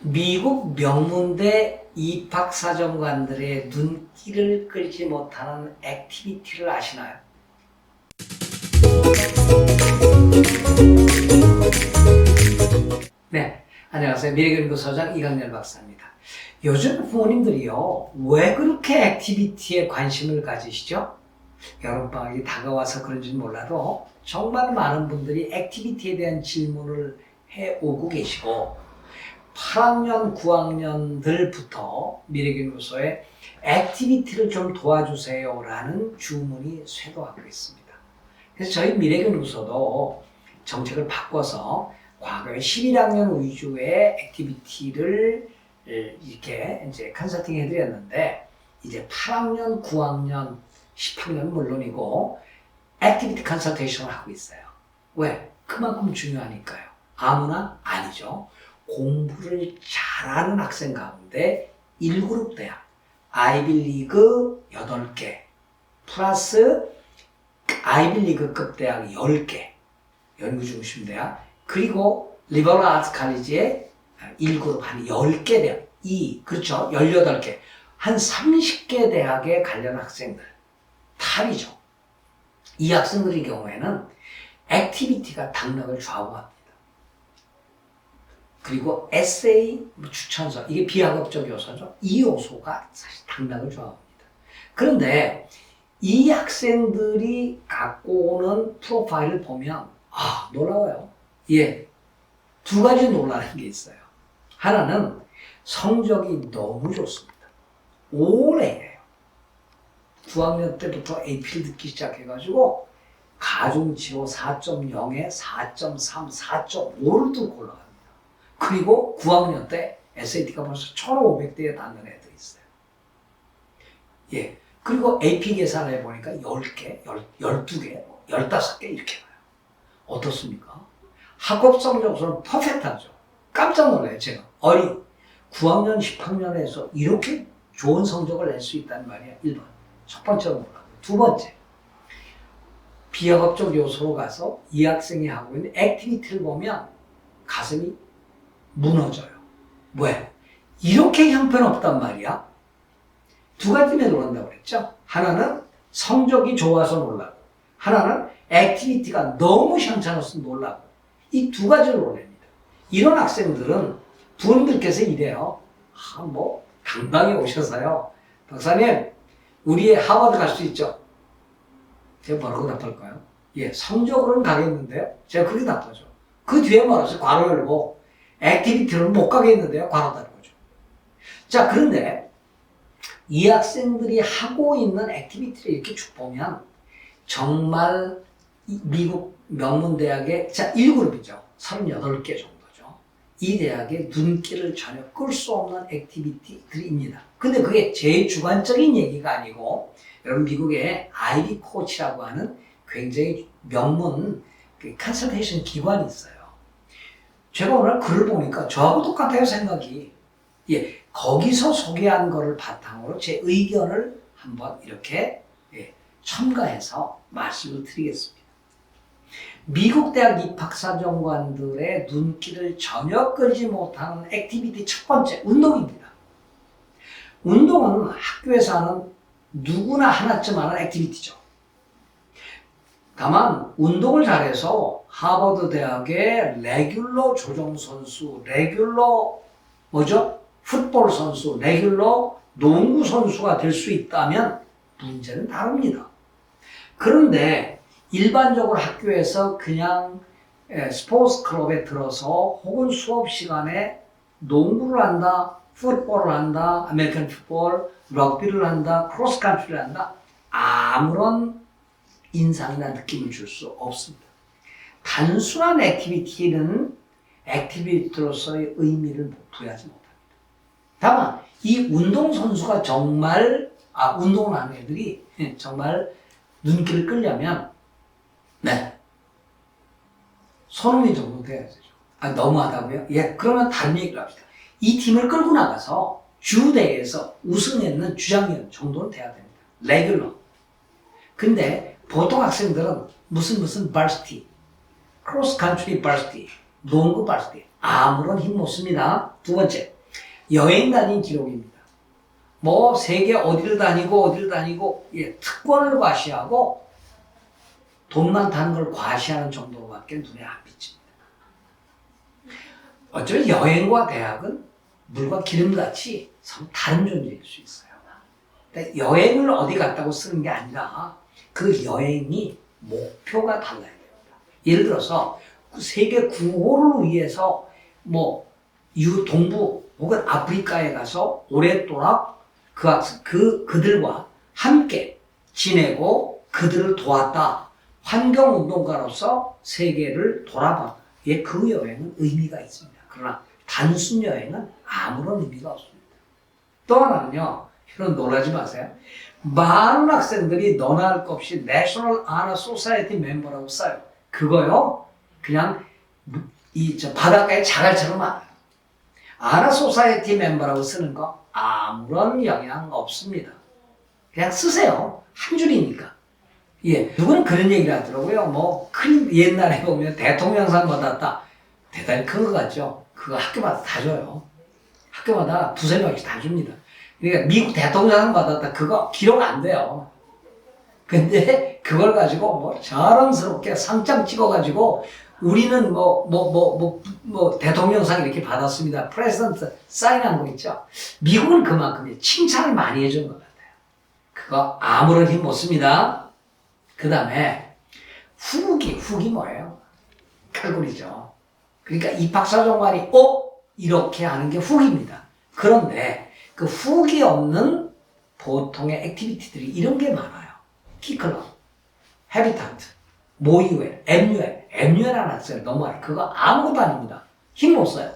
미국 명문대 입학사정관들의 눈길을 끌지 못하는 액티비티를 아시나요? 네, 안녕하세요. 미래교육소장 이강렬 박사입니다. 요즘 부모님들이요, 왜 그렇게 액티비티에 관심을 가지시죠? 여름방학이 다가와서 그런지는 몰라도 정말 많은 분들이 액티비티에 대한 질문을 해오고 계시고 8학년, 9학년들부터 미래교육소에 액티비티를 좀 도와주세요라는 주문이 쇄도하고 있습니다. 그래서 저희 미래교육소도 정책을 바꿔서 과거에 11학년 위주의 액티비티를 이렇게 이제 컨설팅 해드렸는데 이제 8학년, 9학년, 10학년은 물론이고 액티비티 컨설테이션을 하고 있어요. 왜? 그만큼 중요하니까요. 아무나 아니죠. 공부를 잘하는 학생 가운데 1그룹 대학, 아이빌리그 8개, 플러스 아이빌리그급 대학 10개, 연구중심 대학, 그리고 리버럴 아트 칼리지의 1그룹 한 10개 대학, 이 그렇죠. 18개. 한 30개 대학에 관련 학생들. 탑이죠. 이 학생들의 경우에는 액티비티가 당락을 좌우합니다. 그리고 에세이, 뭐 추천서, 이게 비학업적 요소죠. 이 요소가 사실 당락을 좌우합니다. 그런데 이 학생들이 갖고 오는 프로파일을 보면, 아, 놀라워요. 예. 두 가지 놀라는 게 있어요. 하나는 성적이 너무 좋습니다. 오래예요. 9학년 때부터 AP를 듣기 시작해가지고 가중치로 4.0에 4.3, 4.5를 뚫고 올라갑니다. 그리고 9학년 때 SAT가 벌써 1,500대에 닿는 애들이 있어요. 예. 그리고 AP 계산을 해보니까 10개, 12개, 15개 이렇게 나요. 어떻습니까? 학업 성적으로는 퍼펙트하죠. 깜짝 놀라요, 제가. 어린 9학년, 10학년에서 이렇게 좋은 성적을 낼 수 있다는 말이야, 1번. 첫 번째로 몰라요. 두 번째. 비학업적 요소로 가서 이 학생이 하고 있는 액티비티를 보면 가슴이 무너져요. 왜? 이렇게 형편없단 말이야. 두 가지 면으로 온다고 그랬죠. 하나는 성적이 좋아서 놀라고, 하나는 액티비티가 너무 현찮아서 놀라고. 이 두 가지를 원합니다. 이런 학생들은 부모님들께서 이래요. 아, 뭐, 당당히 오셔서요. 박사님, 우리의 하버드 갈 수 있죠? 제가 뭐라고 답할까요? 예, 성적으로는 가겠는데요. 제가 그렇게 답하죠. 그 뒤에 말해서 괄호 열고, 액티비티로는 못 가겠는데요. 괄호 닫고죠. 자, 그런데 이 학생들이 하고 있는 액티비티를 이렇게 쭉 보면 정말 이 미국 명문대학의 자 1그룹이죠. 38개 정도죠. 이 대학의 눈길을 전혀 끌 수 없는 액티비티들입니다. 근데 그게 제 주관적인 얘기가 아니고 여러분 미국의 아이비 코치라고 하는 굉장히 명문 그 컨설테이션 기관이 있어요. 제가 오늘 글을 보니까 저하고 똑같아요 생각이. 예, 거기서 소개한 거를 바탕으로 제 의견을 한번 이렇게 예, 첨가해서 말씀을 드리겠습니다. 미국 대학 입학사정관들의 눈길을 전혀 끌지 못하는 액티비티 첫 번째, 운동입니다. 운동은 학교에서 하는 누구나 하나쯤 하는 액티비티죠. 다만, 운동을 잘해서 하버드 대학의 레귤러 조정 선수, 레귤러, 뭐죠? 풋볼 선수, 레귤러 농구 선수가 될 수 있다면 문제는 다릅니다. 그런데 일반적으로 학교에서 그냥 에, 스포츠 클럽에 들어서 혹은 수업 시간에 농구를 한다, 풋볼을 한다, 아메리칸 풋볼, 럭비를 한다, 크로스 컨트리를 한다. 아무런 인상이나 느낌을 줄 수 없습니다. 단순한 액티비티는 액티비티로서의 의미를 부여하지 못합니다. 다만 이 운동 선수가 정말 아 운동을 하는 애들이 정말 눈길을 끌려면 네 손흥민 정도 돼야 되죠. 아 너무하다고요? 예 그러면 다른 얘기를 합시다. 이 팀을 끌고 나가서 주대에서 우승했는 주장면 정도는 돼야 됩니다. 레귤러. 근데 보통 학생들은 무슨 무슨 발스티, 크로스 컨트리 발스티, 농구 발스티 아무런 힘 못 씁니다. 두 번째, 여행 다닌 기록입니다. 뭐 세계 어디를 다니고 어디를 다니고 예, 특권을 과시하고 돈 많다는 걸 과시하는 정도로밖에 눈에 안 비칩니다. 어쩌면 여행과 대학은 물과 기름같이 서로 다른 존재일 수 있어요. 그러니까 여행을 어디 갔다고 쓰는 게 아니라 그 여행이 목표가 됩니다. 예를 들어서 그 세계 구호를 위해서 뭐 유 동부 혹은 아프리카에 가서 오랫동안 그, 학- 그 그들과 함께 지내고 그들을 도왔다. 환경운동가로서 세계를 돌아봤다. 예, 그 여행은 의미가 있습니다. 그러나 단순 여행은 아무런 의미가 없습니다. 또 하나는요, 이런 놀라지 마세요. 많은 학생들이 너나 할 것 없이 내셔널 아나 소사이티 멤버라고 써요. 그거요, 그냥 이저 바닷가에 자갈처럼 많아요. 아나 소사이티 멤버라고 쓰는 거 아무런 영향 없습니다. 그냥 쓰세요. 한 줄이니까. 예, 누구는 그런 얘기를 하더라고요. 뭐, 큰 옛날에 보면 대통령상 받았다. 대단히 큰거 같죠? 그거 학교마다 다 줘요. 학교마다 두세 명씩 다 줍니다. 그러니까 미국 대통령 받았다. 그거 기록 안 돼요. 근데 그걸 가지고 뭐 자랑스럽게 상장 찍어가지고 우리는 뭐, 뭐, 뭐, 뭐, 뭐, 대통령상 이렇게 받았습니다. 프레지던트 사인한 거 있죠? 미국은 그만큼 칭찬을 많이 해준 것 같아요. 그거 아무런 힘 못 씁니다. 그 다음에 후기, 후기 뭐예요? 칼군이죠. 그러니까 입학사정관이 어? 이렇게 하는 게 후기입니다. 그런데 그 후기 없는 보통의 액티비티들이 이런 게 많아요. 키클럽, 헤비타트, MUN 하나 써요. 너무 많아요. 그거 아무것도 아닙니다. 힘못 써요.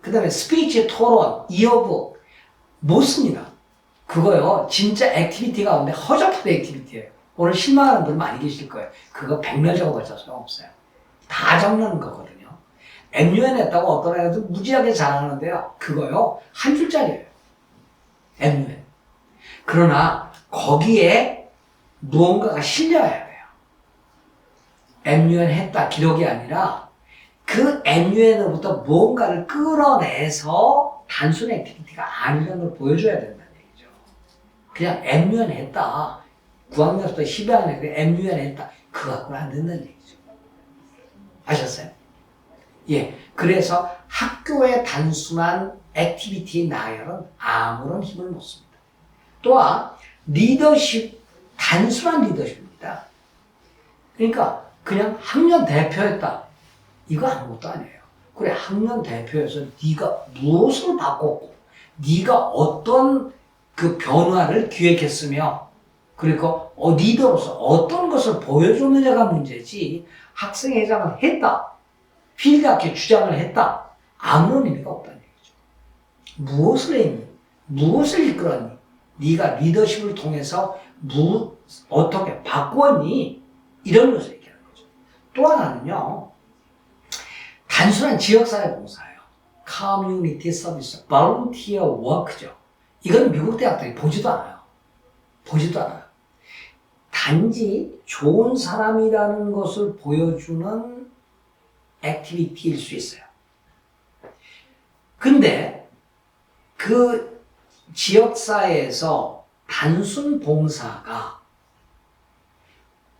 그 다음에 스피치, 토론, 이어북 못 씁니다. 그거요. 진짜 액티비티 가운데 허접한 액티비티예요. 오늘 실망하는 분 많이 계실 거예요. 그거 백날 적어봤자 소용없어요. 다 적는 거거든요. MUN 했다고 어떤 애들 무지하게 잘하는데요. 그거요. 한 줄짜리예요. MUN. 그러나 거기에 무언가가 실려야 돼요. MUN 했다 기록이 아니라 그 MUN으로부터 무언가를 끌어내서 단순 액티비티가 아니라는 걸 보여줘야 된다는 얘기죠. 그냥 MUN 했다. 9학년부터 12학년 때 MUN 했다. 그거 갖고는 안 된다는 얘기죠. 아셨어요? 예. 그래서 학교의 단순한 액티비티 나열은 아무런 힘을 못 씁니다. 또한 리더십, 단순한 리더십입니다. 그러니까 그냥 학년 대표였다. 이거 아무것도 아니에요. 그래 학년 대표에서 네가 무엇을 바꿨고 네가 어떤 그 변화를 기획했으며 그리고 어, 리더로서 어떤 것을 보여줬느냐가 문제지 학생회장을 했다. 필드학교 주장을 했다. 아무런 의미가 없다는 얘기죠. 무엇을 했니? 무엇을 이끌었니? 네가 리더십을 통해서 무, 어떻게 바꾸었니? 이런 것을 얘기하는 거죠. 또 하나는요. 단순한 지역사회 봉사예요. 커뮤니티 서비스, volunteer work죠. 이건 미국 대학들이 보지도 않아요. 보지도 않아요. 단지 좋은 사람이라는 것을 보여주는 액티비티일 수 있어요. 근데 그 지역사회에서 단순 봉사가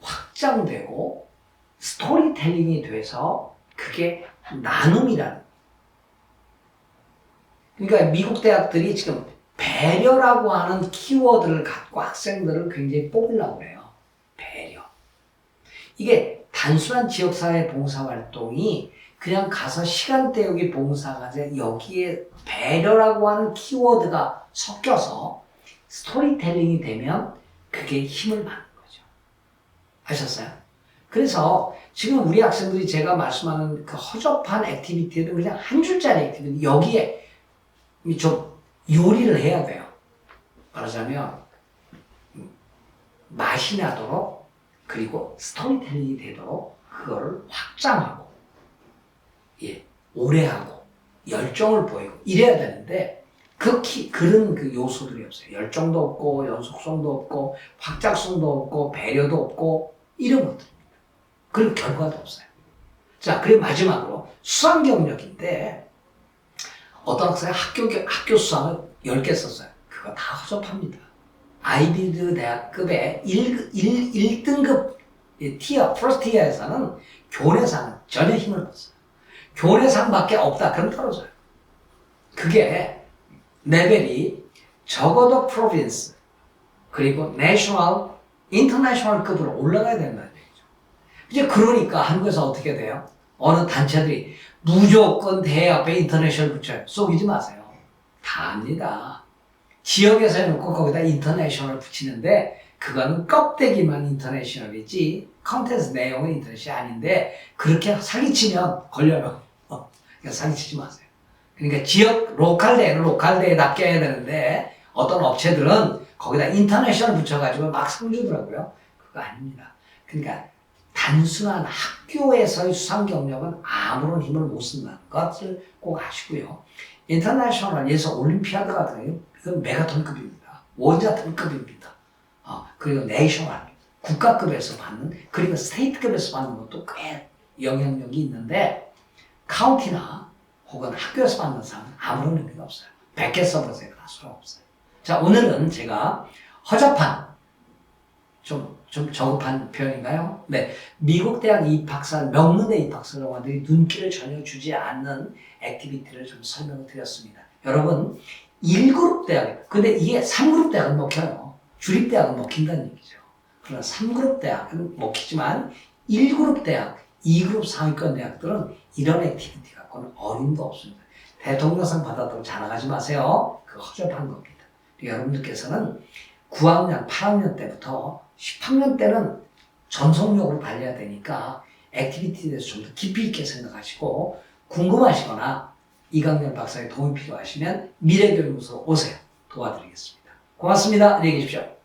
확장되고 스토리텔링이 돼서 그게 나눔이라는. 그러니까 미국 대학들이 지금 배려라고 하는 키워드를 갖고 학생들을 굉장히 뽑으려고 해요. 배려. 이게 단순한 지역사회 봉사활동이 그냥 가서 시간 때우기 봉사가 아니라 여기에 배려라고 하는 키워드가 섞여서 스토리텔링이 되면 그게 힘을 받는 거죠. 아셨어요? 그래서 지금 우리 학생들이 제가 말씀하는 그 허접한 액티비티는 그냥 한 줄짜리 액티비티 여기에 좀 요리를 해야 돼요. 말하자면 맛이 나도록 그리고 스토리텔링이 되도록 그거를 확장하고 예 오래 하고 열정을 보이고 이래야 되는데 그 키, 그런 그 요소들이 없어요. 열정도 없고 연속성도 없고 확장성도 없고 배려도 없고 이런 것들입니다. 그리고 결과도 없어요. 자 자, 그리고 마지막으로 수상 경력인데 어떤 학생이 학교, 학교 수상을 10개 썼어요. 그거 다 허접합니다. 아이비드 대학급의 1, 1, 1등급 티어, 프로스트 티어에서는 교내상은 전혀 힘을 못 써요. 교내상밖에 없다. 그럼 떨어져요. 그게 레벨이 적어도 프로빈스 그리고 내셔널, 인터내셔널급으로 올라가야 된다는 얘기죠. 이제 그러니까 한국에서 어떻게 돼요? 어느 단체들이 무조건 대학에 인터내셔널 붙여요. 속이지 마세요. 다 압니다. 지역에서 해놓고 거기다 인터내셔널 붙이는데 그거는 껍데기만 인터내셔널이지 컨텐츠 내용은 인터내셔널이 아닌데 그렇게 사기치면 걸려요. 어, 그러니까 사기치지 마세요. 그러니까 지역 로컬 대회는 로컬 대회답게 해야 되는데 어떤 업체들은 거기다 인터내셔널 붙여가지고 막 상주더라고요. 그거 아닙니다. 그러니까 단순한 학교에서의 수상 경력은 아무런 힘을 못 쓴다는 것을 꼭 아시고요. 인터내셔널 예서 올림피아드 같은 경우 이건 메가톤급입니다. 원자톤급입니다. 어, 그리고 내셔널 국가급에서 받는 그리고 스테이트급에서 받는 것도 꽤 영향력이 있는데 카운티나 혹은 학교에서 받는 상은 아무런 의미가 없어요. 100개 써보세요. 그럴 수가 없어요. 자, 오늘은 제가 허접한, 좀, 좀 저급한 표현인가요? 네. 미국 대학 입학생, 명문대 입학생 영화들이 눈길을 전혀 주지 않는 액티비티를 좀 설명을 드렸습니다. 여러분, 1그룹 대학, 근데 이게 3그룹 대학은 먹혀요. 주립대학은 먹힌다는 얘기죠. 그러나 3그룹 대학은 먹히지만 1그룹 대학, 2그룹 상위권 대학들은 이런 액티비티 갖고는 어림도 없습니다. 대통령상 받아도 자랑하지 마세요. 그거 허접한 겁니다. 여러분들께서는 9학년, 8학년 때부터 10학년 때는 전속력으로 달려야 되니까 액티비티에 대해서 좀 더 깊이 있게 생각하시고 궁금하시거나 이강렬 박사의 도움이 필요하시면 미래교육무소로 오세요. 도와드리겠습니다. 고맙습니다. 안녕히 계십시오.